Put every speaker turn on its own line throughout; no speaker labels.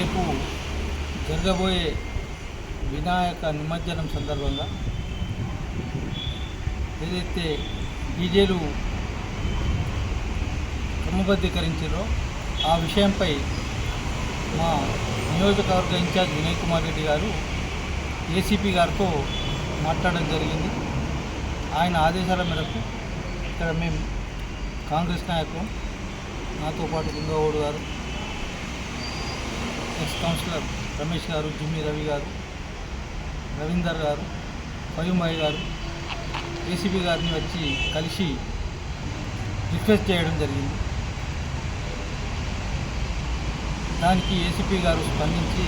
రేపు జరగబోయే వినాయక నిమజ్జనం సందర్భంగా ఏదైతే డీజేలు క్రమబద్ధీకరించారో ఆ విషయంపై మా నియోజకవర్గ ఇన్ఛార్జ్ వినయ్ కుమార్ రెడ్డి గారు ఏసీపీ గారితో మాట్లాడడం జరిగింది. ఆయన ఆదేశాల మేరకు ఇక్కడ మేము కాంగ్రెస్ నాయకులు నాతో పాటు గుంగోడు గారు ఎస్ కౌన్సిలర్ రమేష్ గారు జిమ్మి రవి గారు రవీందర్ గారు పయుమాయి గారు ఏసీబీ గారిని వచ్చి కలిసి రిక్వెస్ట్ చేయడం జరిగింది. దానికి ఏసీపీ గారు స్పందించి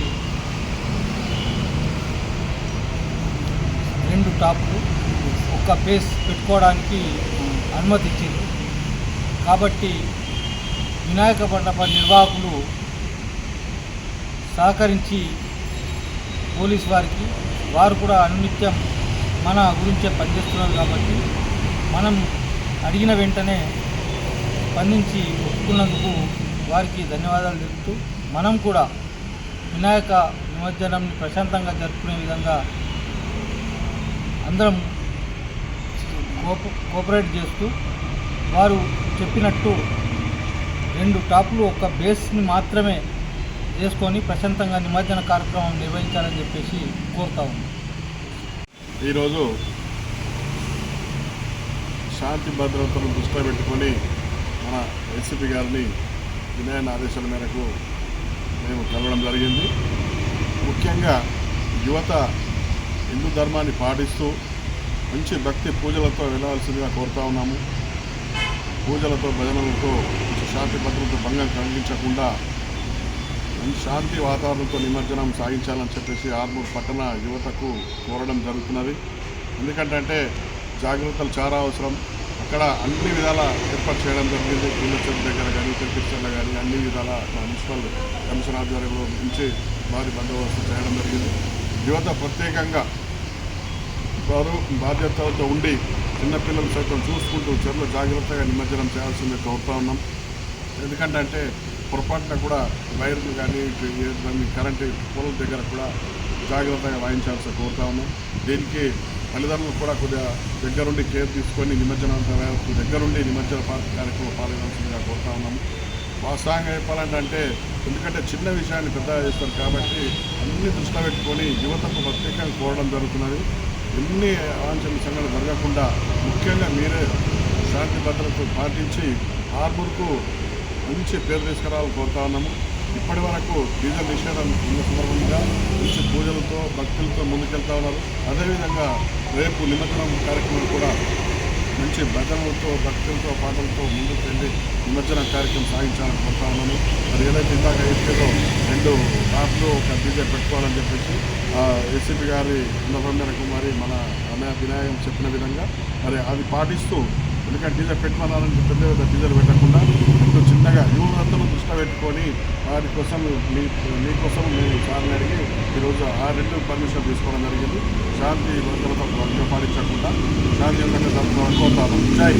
రెండు టాప్లు ఒక్క బేస్ పెట్టుకోవడానికి అనుమతిచ్చింది. కాబట్టి వినాయక మండప నిర్వాహకులు సహకరించి పోలీస్ వారికి వారు కూడా అనునిత్యం మన గురించే పనిచేస్తున్నారు కాబట్టి మనం అడిగిన వెంటనే స్పందించి ఒప్పుకున్నందుకు వారికి ధన్యవాదాలు తెలుపుతూ మనం కూడా వినాయక నిమజ్జనం ప్రశాంతంగా జరుపుకునే విధంగా అందరం కోఆపరేట్ చేస్తూ వారు చెప్పినట్టు రెండు టాపులు ఒక బేస్ని మాత్రమే చేసుకొని ప్రశాంతంగా నిమజ్జన కార్యక్రమం నిర్వహించాలని చెప్పేసి కోరుతా ఉన్నాం.
ఈరోజు శాంతి భద్రతను దృష్టిలో పెట్టుకొని మన ఏసీపీ గారిని వినయన ఆదేశాల మేరకు మేము కలవడం జరిగింది. ముఖ్యంగా యువత హిందూ ధర్మాన్ని పాటిస్తూ మంచి భక్తి పూజలతో వెళ్ళవలసిందిగా కోరుతా ఉన్నాము. పూజలతో భజనలతో శాంతి భద్రత భంగం కలిగించకుండా శాంతి వాతావరణంతో నిమజ్జనం సాగించాలని చెప్పేసి ఆర్మూర్ పట్టణ యువతకు కోరడం జరుగుతున్నది. ఎందుకంటే అంటే జాగ్రత్తలు చాలా అవసరం. అక్కడ అన్ని విధాల ఏర్పాటు చేయడం జరిగింది. పుల్లచెరు దగ్గర కానీ తిరుపతిలో కానీ అన్ని విధాల మున్సిపల్ కమిషన్ ఆధ్వర్యంలో నుంచి భారీ బందోబస్తు చేయడం జరిగింది. యువత ప్రత్యేకంగా వారు బాధ్యతలతో ఉండి చిన్నపిల్లలు సైతం చూసుకుంటూ చెరువులు జాగ్రత్తగా నిమజ్జనం చేయాల్సిందే కోరుతా ఉన్నాం. ఎందుకంటే అంటే పొరపాటున కూడా వైర్లు కానీ దాన్ని కరెంటు పొలం దగ్గర కూడా జాగ్రత్తగా వాయించాల్సి కోరుతా ఉన్నాం. దీనికి తల్లిదండ్రులు కూడా కొద్దిగా దగ్గరుండి కేర్ తీసుకొని నిమజ్జనం దగ్గరుండి నిమజ్జన కార్యక్రమం పాల్గొనాల్సిందిగా కోరుతా ఉన్నాము వాస్తవంగా చెప్పాలంటే అంటే ఎందుకంటే చిన్న విషయాన్ని పెద్దగా చేస్తారు కాబట్టి అన్ని దృష్టిలో పెట్టుకొని యువతకు ప్రత్యేకంగా కోరడం జరుగుతున్నది. ఎన్ని అవాంఛన సంఘటనలు జరగకుండా ముఖ్యంగా మీరే శాంతి భద్రత పాటించి ఆర్మూర్కు మంచి పేరు తీసుకురావాలని కోరుతా ఉన్నాము. ఇప్పటి వరకు డీజిల్ నిషేధం ఉన్న సందర్భంగా మంచి పూజలతో భక్తులతో ముందుకెళ్తా ఉన్నారు. అదేవిధంగా రేపు నిమజ్జనం కార్యక్రమం కూడా మంచి భజనలతో భక్తులతో పాటలతో ముందుకు వెళ్ళి నిమజ్జన కార్యక్రమం సాగించాలని కోరుతా ఉన్నాను మరి ఏదైతే ఇందాక ఎస్పీలో రెండు టాప్లు ఒక డీజే పెట్టుకోవాలని చెప్పేసి ఎస్సీపీ గారి ఉన్నతం కుమారి మరి మన అన్నయ్య వినాయకం చెప్పిన విధంగా మరి అది పాటిస్తూ ఎందుకంటే డీజే పెట్టమన్నారని పెద్ద పెద్ద డీజేలు పెట్టకుండా ఇప్పుడు చిన్నగా యువతను దృష్టి పెట్టుకొని వారి కోసం మీ మీకోసం నేను సార్ని అడిగి ఈరోజు ఆ రెండు పర్మిషన్ తీసుకోవడం జరిగింది. శాంతి భద్రత పాటించకుండా శాంతియుతంగా జరుపుకోవాలని కోరుతాను. జై